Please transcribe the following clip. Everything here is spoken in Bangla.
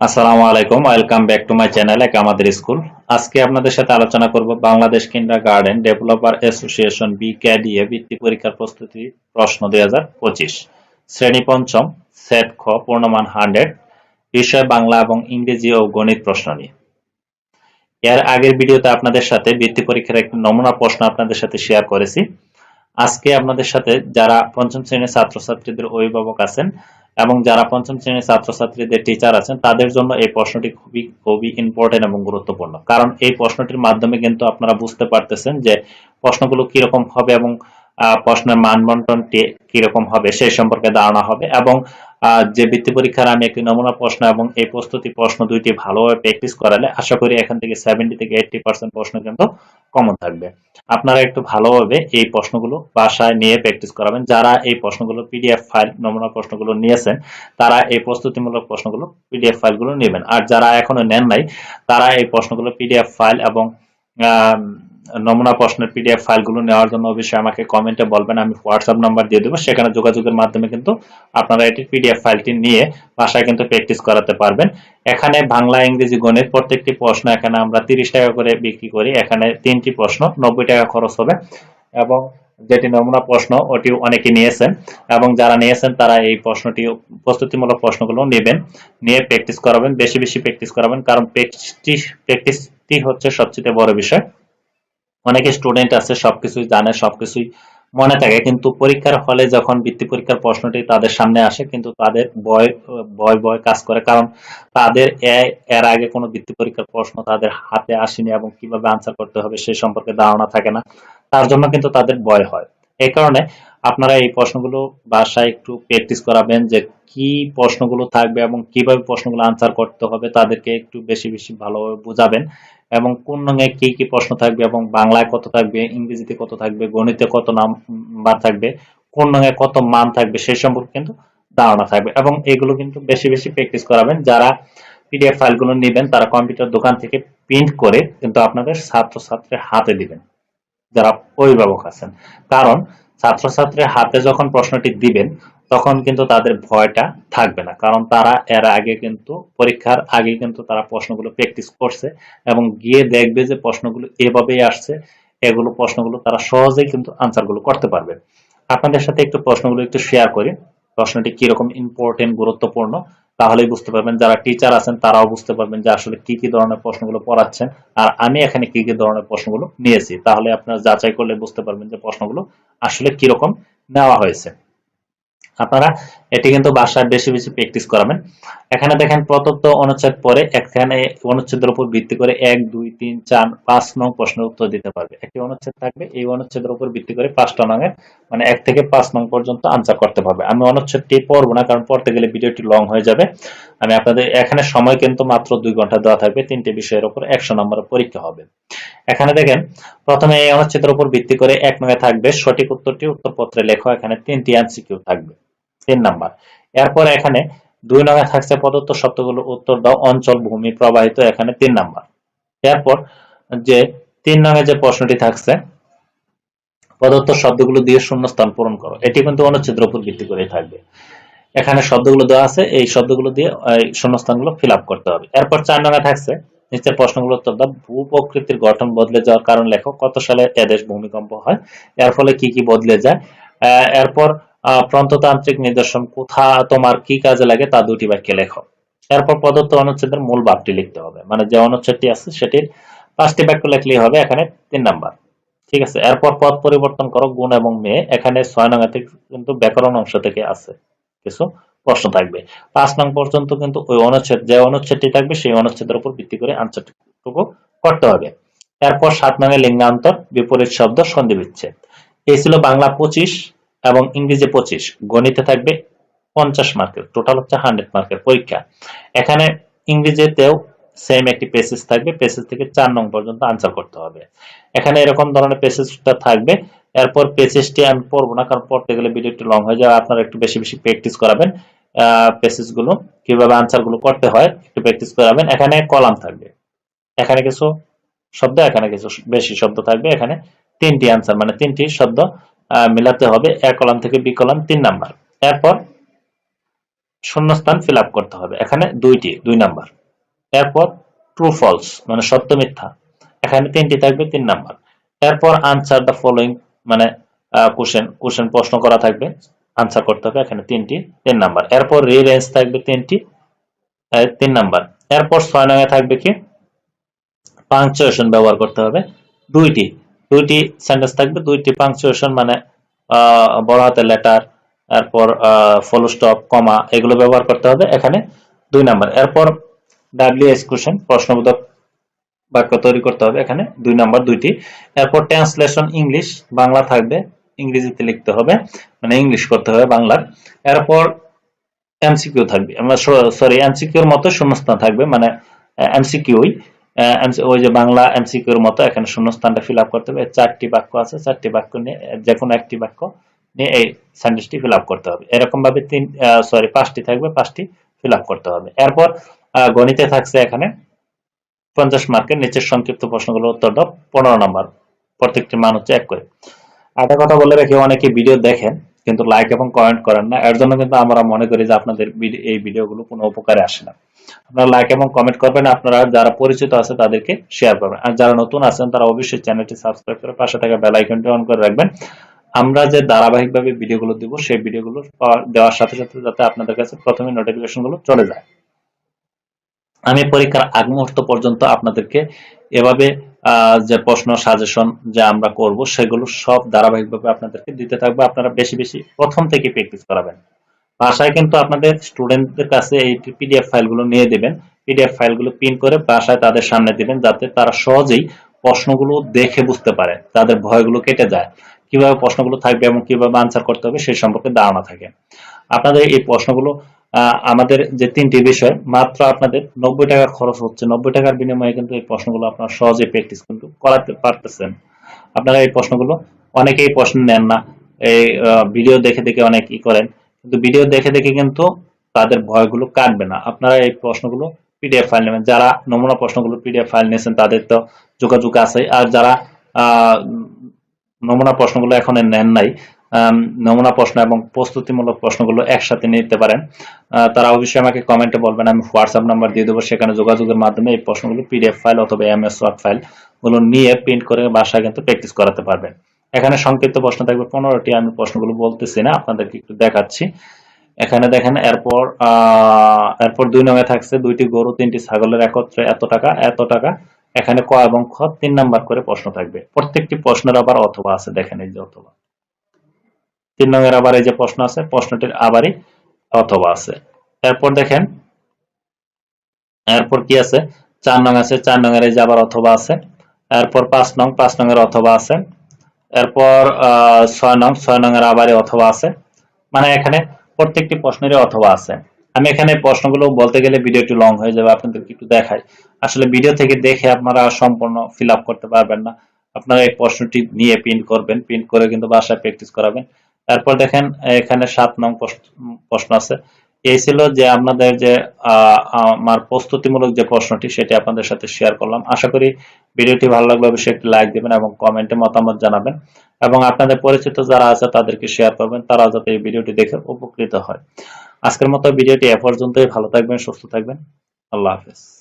আসসালামু আলাইকুম, welcome back to my channel এক আমাদের স্কুল। আজকে আপনাদের সাথে আলোচনা করব Bangladesh kindergarten developer association B ক্যাডিএ বৃত্তি পরীক্ষার প্রস্তুতি প্রশ্ন দুই শ্রেণি পঞ্চম, সেট খ, পূর্ণমান হান্ড্রেড, বিষয় বাংলা এবং ইংরেজি ও গণিত প্রশ্ন নিয়ে। এর আগের ভিডিওতে আপনাদের সাথে বৃত্তি পরীক্ষার একটি নমুনা প্রশ্ন আপনাদের সাথে শেয়ার করেছি। আজকে আপনাদের সাথে যারা পঞ্চম শ্রেণির ছাত্রছাত্রীদের অভিভাবক আছেন এবং যারা পঞ্চম শ্রেণির ছাত্রছাত্রীদের টিচার আছেন, তাদের জন্য এই প্রশ্নটি খুবই খুবই ইম্পর্টেন্ট এবং গুরুত্বপূর্ণ। কারণ এই প্রশ্নটির মাধ্যমে কিন্তু আপনারা বুঝতে পারতেছেন যে প্রশ্নগুলো কীরকম হবে এবং প্রশ্নের মানবন্টনটি কীরকম হবে, সেই সম্পর্কে ধারণা হবে এবং যে বৃত্তি পরীক্ষার আমি একটি নমুনা প্রশ্ন এবং এই প্রস্তুতি প্রশ্ন দুইটি ভালোভাবে প্র্যাকটিস করালে আশা করি এখান থেকে সেভেন্টি থেকে এইটটি পার্সেন্ট প্রশ্ন কিন্তু কমন থাকবে। আপনারা একটু ভালোভাবে এই প্রশ্নগুলো বাসায় নিয়ে প্র্যাকটিস করাবেন। যারা এই প্রশ্নগুলো পিডিএফ ফাইল নমুনা প্রশ্নগুলো নিয়েছেন, তারা এই প্রস্তুতিমূলক প্রশ্নগুলো পিডিএফ ফাইলগুলো নেবেন। আর যারা এখনও নেন নাই, তারা এই প্রশ্নগুলো পিডিএফ ফাইল এবং নমুনা প্রশ্নের পিডিএফ ফাইলগুলো নেওয়ার জন্য অবশ্যই আমাকে কমেন্টে বলবেন, আমি হোয়াটসঅ্যাপ নাম্বার দিয়ে দেবো, সেখানে যোগাযোগের মাধ্যমে কিন্তু আপনারা এটি পিডিএফ ফাইলটি নিয়ে বাসায় কিন্তু প্র্যাকটিস করাতে পারবেন। এখানে বাংলা, ইংরেজি, গণিত প্রত্যেকটি প্রশ্ন এখানে আমরা তিরিশ টাকা করে বিক্রি করি, এখানে তিনটি প্রশ্ন, নব্বই টাকা খরচ হবে। এবং যেটি নমুনা প্রশ্ন ওটি অনেকে নিয়েছেন। এবং যারা নিয়েছেন, তারা এই প্রশ্নটি, প্রস্তুতিমূলক প্রশ্নগুলো নেবেন, নিয়ে প্র্যাকটিস করাবেন, বেশি বেশি প্র্যাকটিস করাবেন, কারণ প্র্যাকটিস প্র্যাকটিসটি হচ্ছে সবচেয়ে বড় বিষয়। অনেকে স্টুডেন্ট আছে, সবকিছুই জানে, সবকিছুই মনে থাকে। কিন্তু পরীক্ষার হলে যখন বৃত্তি পরীক্ষার প্রশ্নটি তাদের সামনে আসে, কিন্তু তাদের ভয় ভয় ভয় কাজ করে। কারণ তাদের এর আগে কোনো বৃত্তি পরীক্ষার প্রশ্ন তাদের হাতে আসেনি এবং কীভাবে আনসার করতে হবে সেই সম্পর্কে ধারণা থাকে না। তার জন্য কিন্তু তাদের ভয় হয়। এই কারণে আপনারা এই প্রশ্নগুলো বাসায় একটু প্র্যাকটিস করাবেন যে কি প্রশ্নগুলো থাকবে এবং কীভাবে প্রশ্নগুলো আনসার করতে হবে তাদেরকে একটু বেশি বেশি ভালোভাবে বোঝাবেন। এবং কোন রঙে কি কি প্রশ্ন থাকবে এবং বাংলায় কত থাকবে, ইংরেজিতে কত থাকবে, গণিতে কত নাম্বার থাকবে, কোন রঙে কত মান থাকবে সেই সম্পর্কে কিন্তু ধারণা থাকবে। এবং এগুলো কিন্তু বেশি বেশি প্র্যাকটিস করাবেন। যারা পিডিএফ ফাইলগুলো নেবেন, তারা কম্পিউটার দোকান থেকে প্রিন্ট করে কিন্তু আপনাদের ছাত্রছাত্রীর হাতে দিবেন। যারা অভিভাবক আছেন। কারণ ছাত্রছাত্রীর হাতে যখন প্রশ্নটি দিবেন তখন কিন্তু তাদের ভয়টা থাকবে না। কারণ তারা এর আগে কিন্তু, পরীক্ষার আগে কিন্তু তারা প্রশ্নগুলো প্র্যাকটিস করছে এবং গিয়ে দেখবে যে প্রশ্নগুলো এভাবেই আসছে, এগুলো প্রশ্নগুলো তারা সহজেই কিন্তু আনসারগুলো করতে পারবে। আপনাদের সাথে একটু প্রশ্নগুলো একটু শেয়ার করি। প্রশ্নটি কীরকম ইম্পর্টেন্ট গুরুত্বপূর্ণ, তাহলেই বুঝতে পারবেন যারা টিচার আছেন তারাও বুঝতে পারবেন যে আসলে কি কি ধরনের প্রশ্নগুলো পড়াচ্ছেন আর আমি এখানে কি কি ধরনের প্রশ্নগুলো নিয়েছি। তাহলে আপনারা যাচাই করলে বুঝতে পারবেন যে প্রশ্নগুলো আসলে কীরকম নেওয়া হয়েছে। আপনারা এটি কিন্তু বাসায় বেশি বেশি প্র্যাকটিস করাবেন। এখানে দেখেন প্রদত্ত অনুচ্ছেদ পরে এখানে অনুচ্ছেদের উপর ভিত্তি করে এক, দুই, তিন, চার, পাঁচ নং প্রশ্নের উত্তর দিতে পারবে। একটি অনুচ্ছেদ থাকবে, এই অনুচ্ছেদের উপর ভিত্তি করে পাঁচটা নঙের মানে এক থেকে পাঁচ নং পর্যন্ত আনসার করতে পারবে। আমি অনুচ্ছেদটি পড়ব না, কারণ পড়তে গেলে ভিডিওটি লং হয়ে যাবে। আমি আপনাদের এখানে সময় কিন্তু মাত্র দুই ঘণ্টা দেওয়া থাকবে, তিনটে বিষয়ের উপর একশো নম্বরের পরীক্ষা হবে। এখানে দেখেন, প্রথমে এই অনুচ্ছেদের উপর ভিত্তি করে এক নঙ্গে থাকবে, সঠিক উত্তরটি উত্তরপত্রে লেখো, এখানে তিনটি এমসিকিউ থাকবে। তিন নাম্বার। এরপর এখানে দুই নঙ্গে থাকছে প্রদত্ত শব্দগুলো উত্তর দাও, অঞ্চল, ভূমি, প্রবাহিত, এখানে তিন নাম্বার। এরপর যে তিন নঙ্গে যে প্রশ্নটি থাকছে, প্রদত্ত শব্দগুলো দিয়ে শূন্যস্থান পূরণ করো। এটি কিন্তু অনুচ্ছেদের উপর ভিত্তি করে থাকবে। এখানে শব্দগুলো দেওয়া আছে, এই শব্দগুলো দিয়ে শূন্যস্থানগুলো ফিল আপ করতে হবে। এরপর চার নঙ্গে থাকছে, নিচের প্রশ্নগুলো উত্তর দাও ভূ প্রকৃতির গঠন বদলে যাওয়ার কারণ লেখো, কত সালে এদেশ ভূমিকম্প হয়, এর ফলে কি কি বদলে যায়? এরপর প্রন্ততান্ত্রিক নিদর্শন কোথা, তোমার কি কাজে লাগে তা দুটি বাক্যে লেখো। এরপর প্রদত্ত অনুচ্ছেদের মূল ভাবটি লিখতে হবে। মানে যে অনুচ্ছেদটি আছে সেটির পাঁচটি বাক্য লিখলেই হবে, এখানে তিন নাম্বার। ঠিক আছে, এরপর পদ পরিবর্তন করো, গুণ এবং মেয়ে। এখানে ছয় নং কিন্তু ব্যাকরণ অংশ থেকে আছে, কিছু প্রশ্ন থাকবে। পাঁচ নং পর্যন্ত কিন্তু ওই অনুচ্ছেদ, যে অনুচ্ছেদটি থাকবে সেই অনুচ্ছেদের উপর ভিত্তি করে আনসারটুকু করতে হবে। এরপর সাত নঙে লিঙ্গান্তর, বিপরীত শব্দ সন্ধি বিচ্ছেদ এই ছিল বাংলা পঁচিশ এবং ইংরেজি পঁচিশ, গণিতে থাকবে পঞ্চাশ মার্কের টোটাল হচ্ছে হান্ড্রেড মার্কের পরীক্ষা। এখানে ইংরেজিতেও সেম একটি পেসেজ থাকবে পেসেজ থেকে চার নং পর্যন্ত আনসার করতে হবে। এখানে এরকম ধরনের পেসেজটা থাকবে, এরপর পেসেজটি আমি পড়ব না, কারণ পড়তে গেলে ভিডিওটি লং হয়ে যাবে আপনারা একটু বেশি বেশি প্র্যাকটিস করাবেন। পেসেজগুলো, কীভাবে আনসারগুলো করতে হয়, একটু প্র্যাকটিস করাবেন। এখানে কলাম থাকবে। এখানে কিছু শব্দ, এখানে কিছু বেশি শব্দ থাকবে। এখানে তিনটি আনসার মানে তিনটি শব্দ মিলাতে হবে এক কলাম থেকে বি কলাম তিন নাম্বার। এরপর শূন্যস্থান ফিল আপ করতে হবে, এখানে দুইটি, দুই নাম্বার। এরপর ট্রু, ফলস মানে সত্য, মিথ্যা, এখানে তিনটি থাকবে, তিন নাম্বার। এরপর আনসার দ্য ফলোইং মানে কোশ্চেন কোশ্চেন প্রশ্ন করা থাকবে, আনসার করতে হবে, এখানে তিনটি, তিন নাম্বার। এরপর রিরেঞ্জ থাকবে তিনটি তিন নাম্বার। এরপর ছয় নঙে থাকবে কি? পাংচুয়েশন ব্যবহার করতে হবে, দুইটি। দুইটি সেন্টেন্স থাকবে দুইটি পাংচুয়েশন মানে আহ, বড় হাতের লেটার এরপর ফুল স্টপ কমা এগুলো ব্যবহার করতে হবে এখানে দুই নাম্বার এরপর ডাব্লিউএস কোশ্চেন প্রশ্নবোধক বাক্য তৈরি করতে হবে এখানে দুই নাম্বার দুইটি। এরপর ট্রান্সলেশন ইংলিশ বাংলা থাকবে ইংরেজিতে লিখতে হবে মানে ইংলিশ করতে হবে বাংলার। এরপর এমসিকিউ থাকবে সরি এমসিকিউর মতো শূন্যস্থান থাকবে মানে এমসিকিউই ওই যে বাংলা এমসিকিউর মতো এখানে শূন্যস্থানটা ফিল আপ করতে হবে। চারটি বাক্য আছে, চারটি বাক্য নিয়ে যে কোনো একটি বাক্য নিয়ে এই সেন্টেন্সটি ফিল আপ করতে হবে। এরকম ভাবে তিন সরি পাঁচটি থাকবে, পাঁচটি ফিল আপ করতে হবে। এরপর গণিতে থাকছে এখানে পঞ্চাশ মার্কের নিচের সংক্ষিপ্ত প্রশ্নগুলোর উত্তর দাও। পনেরো নম্বর প্রত্যেকটি মান হচ্ছে এক করে। একটা কথা বলে রাখি অনেকে ভিডিও দেখেন। কিন্তু লাইক এবং কমেন্ট করেন না। এর জন্য কিন্তু আমরা মনে করি যে আপনাদের এই ভিডিওগুলো কোনো উপকারে আসে না। আপনারা লাইক এবং কমেন্ট করবেন, আপনারা যারা পরিচিত আছে তাদেরকে শেয়ার করবেন। আর যারা নতুন আছেন, তারা অবশ্যই চ্যানেলটি সাবস্ক্রাইব করে পাশে থাকা বেল আইকনটি অন করে রাখবেন। আমরা যে ধারাবাহিকভাবে ভিডিওগুলো দিব, সেই ভিডিওগুলো দেওয়ার সাথে সাথে যাতে আপনাদের কাছে প্রথমে নোটিফিকেশনগুলো চলে যায়। আমি পরীক্ষার আগ মুহূর্ত পর্যন্ত আপনাদেরকে এভাবে যে প্রশ্ন সাজেশন যে আমরা করব, সেগুলো সব ধারাবাহিকভাবে আপনাদেরকে দিতে থাকবে। আপনারা বেশি বেশি প্রথম থেকে প্র্যাকটিস করাবেন। বাসায় কিন্তু আপনাদের স্টুডেন্টদের কাছে এই পিডিএফ ফাইলগুলো নিয়ে দিবেন। পিডিএফ ফাইলগুলো পিন করে ভাষায় তাদের সামনে দিবেন, যাতে তারা সহজেই প্রশ্নগুলো দেখে বুঝতে পারে, তাদের ভয়গুলো কেটে যায়। কীভাবে প্রশ্নগুলো থাকবে এবং কীভাবে আনসার করতে হবে সেই সম্পর্কে ধারণা থাকে। আপনাদের এই প্রশ্নগুলো আমাদের যে তিনটি বিষয়, মাত্র আপনাদের নব্বই টাকা খরচ হচ্ছে। নব্বই টাকার বিনিময়ে কিন্তু এই প্রশ্নগুলো আপনারা সহজে প্র্যাকটিস কিন্তু করাতে পারতেছেন। আপনারা এই প্রশ্নগুলো অনেকেই প্রশ্ন নেন না। এই ভিডিও দেখে দেখে অনেক ই করেন। কিন্তু ভিডিও দেখে দেখে কিন্তু তাদের ভয়গুলো কাটবে না। আপনারা এই প্রশ্নগুলো পিডিএফ ফাইল নেবেন। যারা নমুনা প্রশ্নগুলো পিডিএফ ফাইল নিয়েছেন, তাদের তো যোগাযোগ আছে। আর যারা নমুনা প্রশ্নগুলো এখন নেন নাই নমুনা প্রশ্ন এবং প্রস্তুতিমূলক প্রশ্নগুলো একসাথে নিতে পারেন। তারা অবশ্যই আমাকে কমেন্টে বলবেন, আমি হোয়াটসঅ্যাপ নাম্বার দিয়ে দেবো, সেখানে যোগাযোগের মাধ্যমে এই প্রশ্নগুলো পিডিএফ ফাইল অথবা এমএস ওয়ার্ড ফাইলগুলো নিয়ে প্রিন্ট করে বাসায় কিন্তু প্র্যাকটিস করাতে পারবেন। এখানে সংক্ষিপ্ত প্রশ্ন থাকবে, পনেরোটি, আমি প্রশ্নগুলো বলতেছি না, আপনাদেরকে একটু দেখাচ্ছি। এখানে দেখেন, এরপর এরপর দুই নঙে থাকছে, দুইটি গরু, তিনটি ছাগলের একত্রে এত টাকা এত টাকা। এখানে ক এবং খ, তিন নাম্বার করে প্রশ্ন থাকবে। প্রত্যেকটি প্রশ্নের আবার অথবা আছে, দেখেন এই যে অথবা। তিন নঙের আবার এই যে প্রশ্ন আছে, প্রশ্নটির আবারই অথবা আছে। এরপর দেখেন, এরপর কি আছে? চার নং আছে, চার নঙের এই যে আবার অথবা আছে। এরপর পাঁচ নং, পাঁচ নঙের অথবা আছে। এরপর ছয় নং, ছয় নঙের আবারই অথবা আছে। মানে এখানে প্রত্যেকটি প্রশ্নেরই অথবা আছে। আমি এখানে প্রশ্নগুলো বলতে গেলে ভিডিও লং হয়ে যাবে, আপনাদেরকে একটু দেখাই। আসলে ভিডিও থেকে দেখে আপনারা সম্পূর্ণ ফিল করতে পারবেন না। আপনারা এই প্রশ্নটি নিয়ে প্রিন্ট করবেন প্রিন্ট করে কিন্তু বাসায় প্র্যাকটিস করাবেন। তারপর দেখেন, এখানে সাত নং প্রশ্ন- আছে। এই ছিল যে আপনাদের যে আমার প্রস্তুতিমূলক যে প্রশ্নটি, সেটি আপনাদের সাথে শেয়ার করলাম। আশা করি ভিডিওটি ভালো লাগলে অবশ্যই একটি লাইক দিবেন এবং কমেন্টে মতামত জানাবেন। এবং আপনাদের পরিচিত যারা আছে, তাদেরকে শেয়ার করবেন। তারা যাতে এই ভিডিওটি দেখে উপকৃত হয়। আজকের মতো ভিডিওটি এ পর্যন্তই। ভালো থাকবেন, সুস্থ থাকবেন। আল্লাহ হাফেজ।